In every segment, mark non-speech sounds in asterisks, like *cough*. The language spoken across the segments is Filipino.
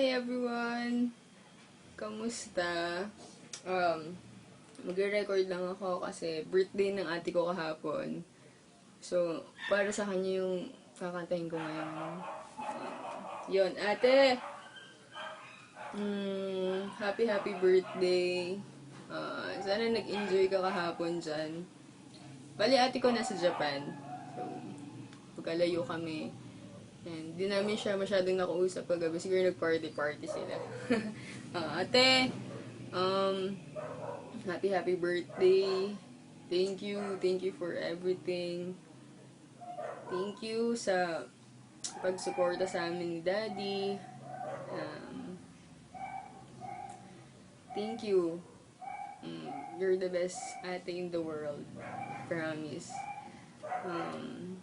Hi everyone! Kamusta? Um, magre-record lang ako kasi birthday ng ate ko kahapon. So, para sa kanya yung kakantahin ko ngayon. Yon, ate! Mm, happy happy birthday. Ah, sana nag-enjoy ka kahapon dyan. Bali, ate ko nasa Japan. So, pagkalayo kami. And di namin siya masyadong nakausap kagabi. Siguro nag-party-party sila. *laughs* Ah, ate, um, happy happy birthday. Thank you. Thank you for everything. Thank you sa pagsuporta sa amin ni Daddy. Um, thank you. Mm, you're the best ate in the world. Promise. Um,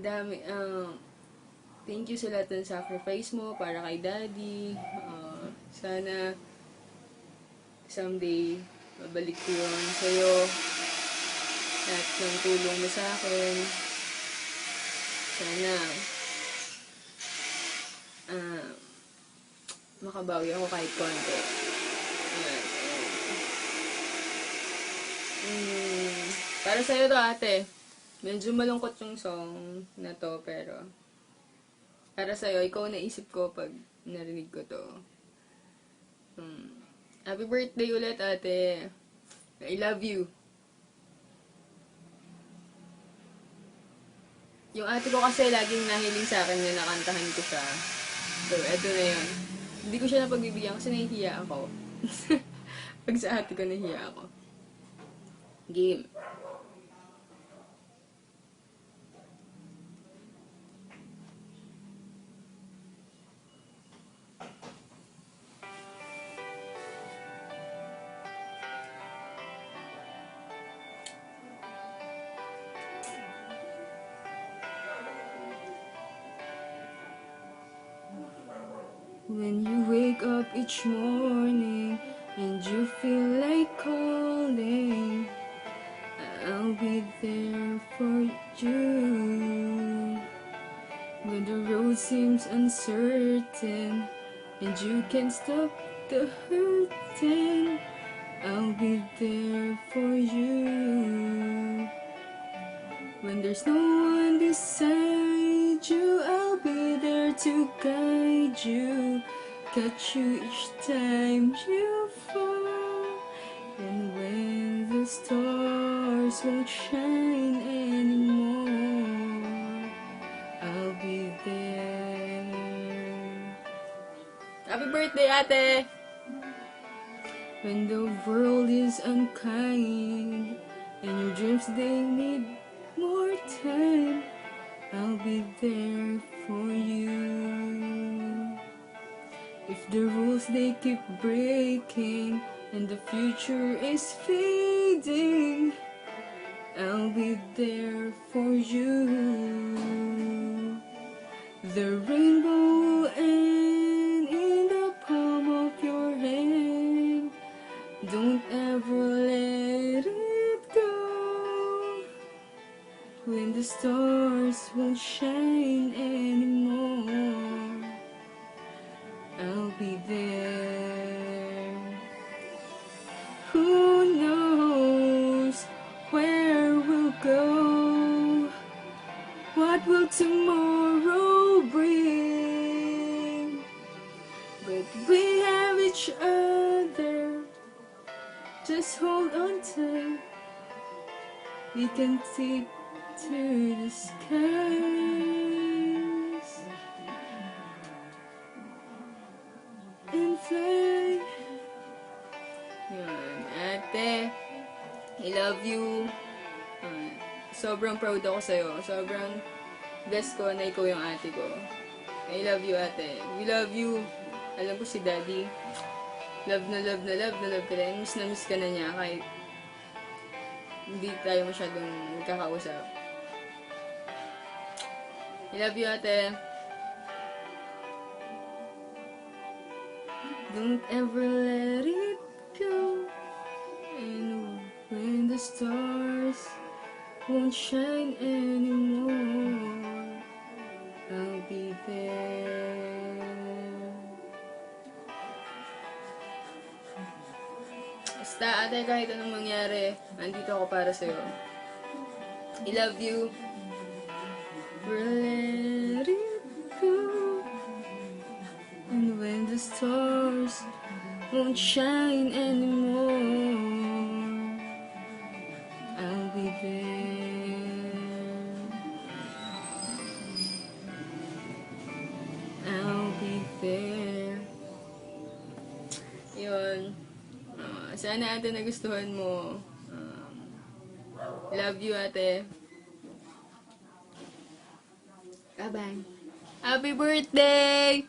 dami, um, thank you sa lahat ng sacrifice mo para kay daddy. Uh, sana someday mabalik ko yun sa'yo. Lahat ng tulong mo sa akin. Sana ah makabawi ako kahit konti. Ayan. Mm, para sa'yo to ate. Medyo malungkot yung song na to, pero para sa'yo, ikaw naisip ko pag narinig ko to. Hmm. Happy birthday ulit, ate. I love you. Yung ate ko kasi laging nahiling sa akin na nakantahan ko siya. So, eto na yun. Hindi ko siya napagbibigyan kasi nahihiya ako. *laughs* pag sa ate ko, nahihiya ako. Game. When you wake up each morning and you feel like calling, I'll be there for you. When the road seems uncertain and you can't stop the hurting, I'll be there for you. When there's no one beside to guide you, catch you each time you fall. And when the stars won't shine anymore, I'll be there. Happy birthday, ate! When the world is unkind and your dreams they need more time, I'll be there for you. If the rules they keep breaking and the future is fading, I'll be there for you. The rainbow When the stars won't shine anymore, I'll be there. Who knows where we'll go? What will tomorrow bring? But we have each other. Just hold on tight. We can take to the skies and fly. Yun, ate. I love you. Ah, sobrang proud ako sa'yo. Sobrang blessed ko na ikaw yung ate ko. I love you, ate. We love you. Alam ko si daddy. Love na love na love na love ka rin. Miss na miss ka na niya kahit hindi tayo masyadong nagkakausap. I love you, ate. Don't ever let it go. And when the stars won't shine anymore, I'll be there. Basta, ate, kahit anong mangyari, andito ako para sa'yo. I love you. Let it go. And when the stars won't shine anymore, I'll be there. I'll be there. Yun. Ah, sana ate nagustuhan mo. Um, love you ate. Bye-bye. Happy birthday!